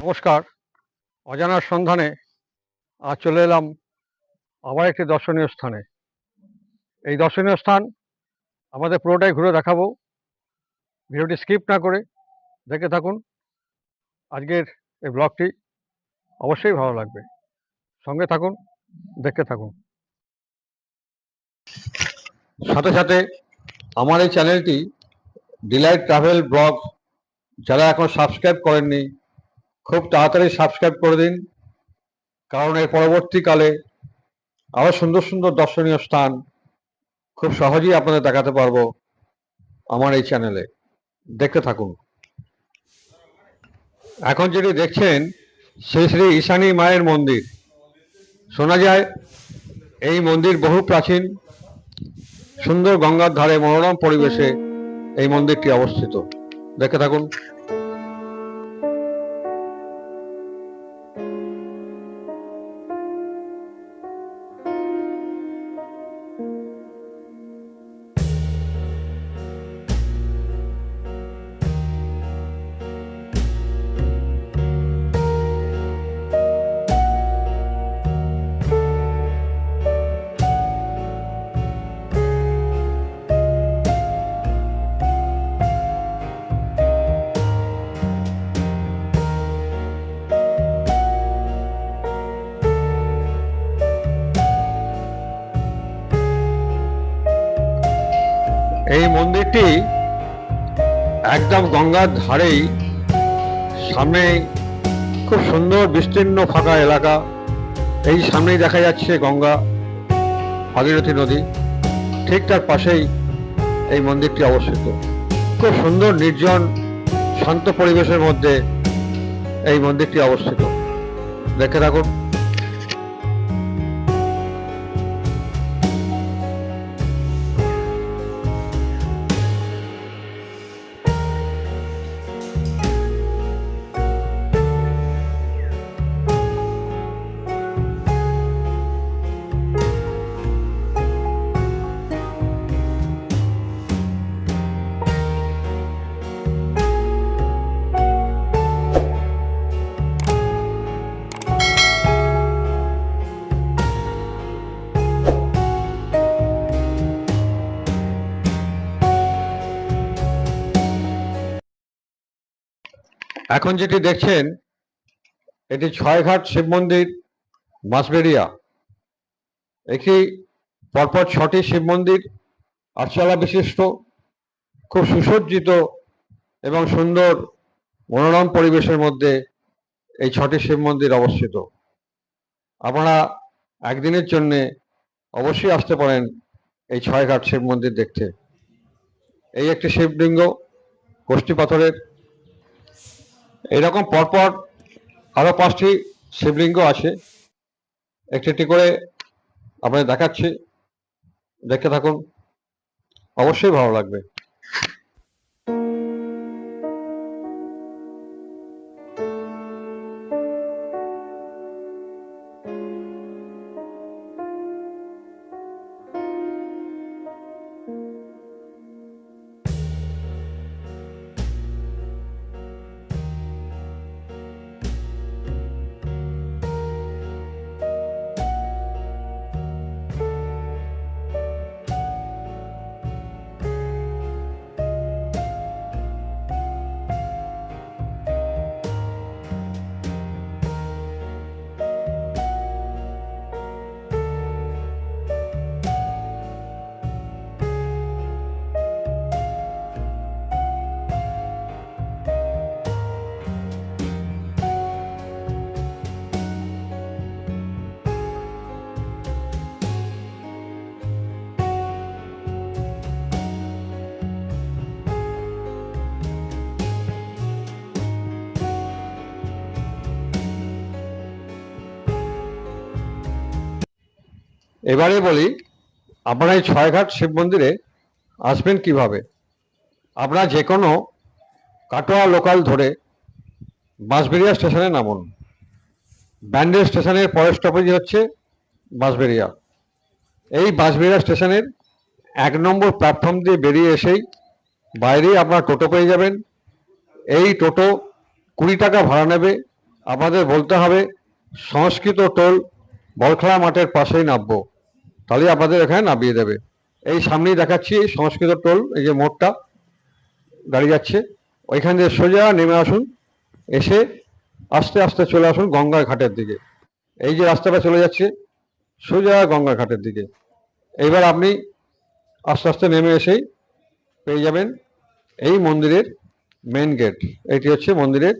নমস্কার। অজানার সন্ধানে আজ চলে এলাম আবার একটি দর্শনীয় স্থানে। এই দর্শনীয় স্থান আমাদের পুরোটাই ঘুরে দেখাবো। ভিডিওটি স্কিপ না করে দেখে থাকুন। আজকের এই ব্লগটি অবশ্যই ভালো লাগবে। সঙ্গে থাকুন, দেখতে থাকুন। সাথে সাথে আমার এই চ্যানেলটি ডিলাইট ট্রাভেল ব্লগ যারা এখন সাবস্ক্রাইব করেননি খুব তাড়াতাড়ি সাবস্ক্রাইব করে দিন, কারণ এর পরবর্তীকালে আরও সুন্দর সুন্দর দর্শনীয় স্থান খুব সহজেই আপনাদের দেখাতে পারব আমার এই চ্যানেলে দেখতে থাকুন। এখন যেটি দেখছেন, শ্রী শ্রী ঈশানী মায়ের মন্দির। শোনা যায়, এই মন্দির বহু প্রাচীন, সুন্দর গঙ্গার ধারে মনোরম পরিবেশে এই মন্দিরটি অবস্থিত। দেখে থাকুন। এই মন্দিরটি একদম গঙ্গার ধারেই সামনে খুব সুন্দর বিস্তীর্ণ ফাঁকা এলাকা। এই সামনেই দেখা যাচ্ছে গঙ্গা, ভাগীরথী নদী। ঠিক তার পাশেই এই মন্দিরটি অবস্থিত। খুব সুন্দর, নির্জন, শান্ত পরিবেশের মধ্যে এই মন্দিরটি অবস্থিত। দেখে থাকুন। এখন যেটি দেখছেন, এটি ছয়ঘাট শিব মন্দির বাঁশবেড়িয়া একটি পরপর ছটি শিব মন্দির আটচালা বিশিষ্ট, খুব সুসজ্জিত এবং সুন্দর মনোরম পরিবেশের মধ্যে এই ছটি শিব মন্দির অবস্থিত। আপনারা একদিনের জন্য অবশ্যই আসতে পারেন এই ছয়ঘাট শিব মন্দির দেখতে। এই একটি শিবলিঙ্গ, কোষ্ঠী পাথরের এরকম পরপর আরও পাঁচটি শিবলিঙ্গ আছে। একটি একটি করে আপনাদের দেখাচ্ছি। দেখতে থাকুন। অবশ্যই ভালো লাগবে। এবারে বলি, আপনারা এই ছয়ঘাট শিব মন্দিরে আসবেন কীভাবে? আপনারা যে কোনো কাটোয়া লোকাল ধরে বাঁশবেড়িয়া স্টেশনে নামুন। ব্যান্ডেল স্টেশনের পরের স্টপেজ হচ্ছে বাঁশবেড়িয়া। এই বাঁশবেড়িয়া স্টেশনের এক নম্বর প্ল্যাটফর্ম দিয়ে বেরিয়ে এসেই বাইরেই আপনার টোটো পেয়ে যাবেন। এই টোটো কুড়ি টাকা ভাড়া নেবে। আপনাদের বলতে হবে, সংস্কৃত টোল বলখলা মাঠের পাশেই নামবো। তাহলে আপনাদের এখানে নামিয়ে দেবে। এই সামনেই দেখাচ্ছি এই সংস্কৃত টোল, এই যে মোড়টা গাড়ি যাচ্ছে। ওইখান দিয়ে সোজা নেমে আসুন, এসে আস্তে আস্তে চলে আসুন গঙ্গার ঘাটের দিকে। এই যে রাস্তাটা চলে যাচ্ছে, সোজা গঙ্গার ঘাটের দিকে। এইবার আপনি আস্তে আস্তে নেমে এসেই পেয়ে যাবেন এই মন্দিরের মেন গেট এটি হচ্ছে মন্দিরের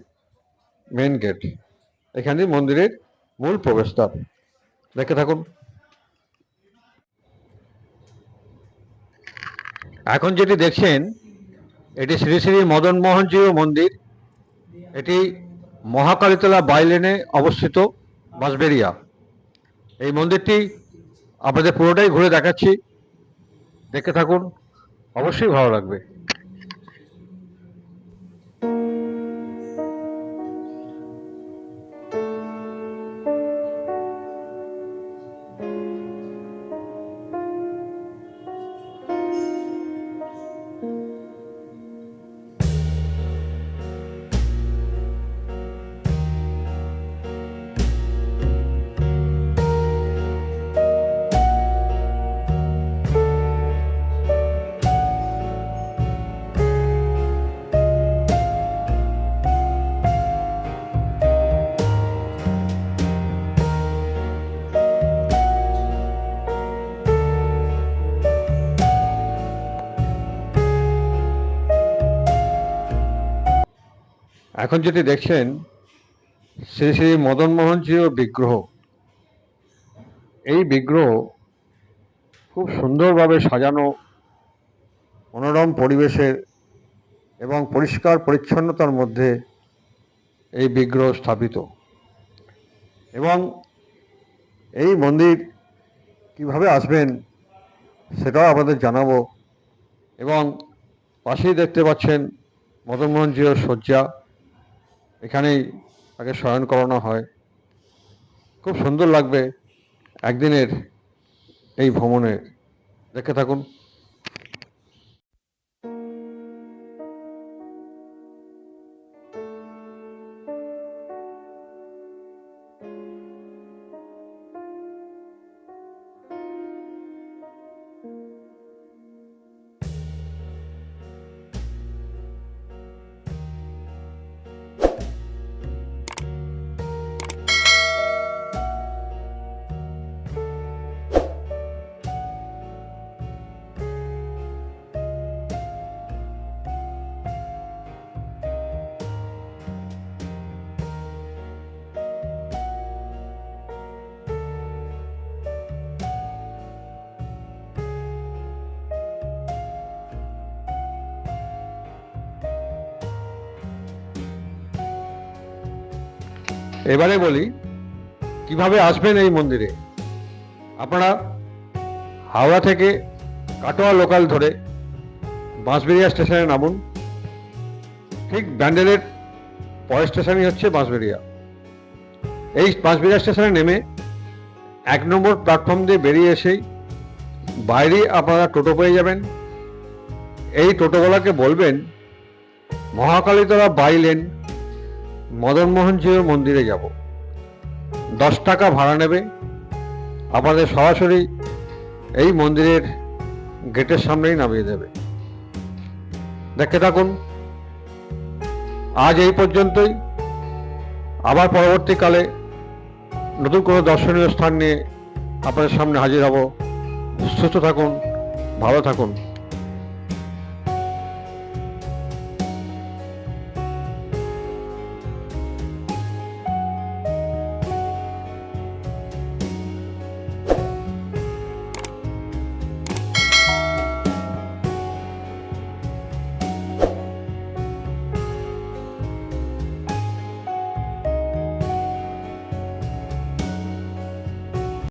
মেন গেট এখানে মন্দিরের মূল প্রবেশদ্বার। দেখে থাকুন। এখন যেটি দেখছেন, এটি শ্রী শ্রী মদন মোহনজিও মন্দির। এটি মহাকালীতলা বাইলেনে অবস্থিত বাসবেরিয়া এই মন্দিরটি আপনাদের পুরোটাই ঘুরে দেখাচ্ছি। দেখতে থাকুন, অবশ্যই ভালো লাগবে। এখন যেটি দেখছেন, শ্রী শ্রী মদন মোহনজিও বিগ্রহ। এই বিগ্রহ খুব সুন্দরভাবে সাজানো, মনোরম পরিবেশের এবং পরিষ্কার পরিচ্ছন্নতার মধ্যে এই বিগ্রহ স্থাপিত। এবং এই মন্দির কীভাবে আসবেন সেটাও আমাদের জানাব। এবং পাশেই দেখতে পাচ্ছেন মদনমোহনজিও শয্যা। এখানেই তাকে শয়ন করানো হয়। খুব সুন্দর লাগবে একদিনের এই ভ্রমণে। দেখে থাকুন। এবারে বলি, কীভাবে আসবেন এই মন্দিরে? আপনারা হাওড়া থেকে কাটোয়া লোকাল ধরে বাঁশবেরিয়া স্টেশনে নামুন। ঠিক ব্যান্ডেলের পরের স্টেশনই হচ্ছে বাঁশবেরিয়া এই বাঁশবেরিয়া স্টেশনে নেমে এক নম্বর প্ল্যাটফর্ম দিয়ে বেরিয়ে এসেই বাইরে আপনারা টোটো পেয়ে যাবেন। এই টোটোওয়ালাকে বলবেন মহাকালীতলা বাইলেন মদনমোহনজির মন্দিরে যাব। দশ টাকা ভাড়া নেবে। আপনাদের সরাসরি এই মন্দিরের গেটের সামনেই নামিয়ে দেবে। দেখে থাকুন। আজ এই পর্যন্তই। আবার পরবর্তীকালে নতুন কোনো দর্শনীয় স্থান নিয়ে আপনাদের সামনে হাজির হব। সুস্থ থাকুন, ভালো থাকুন।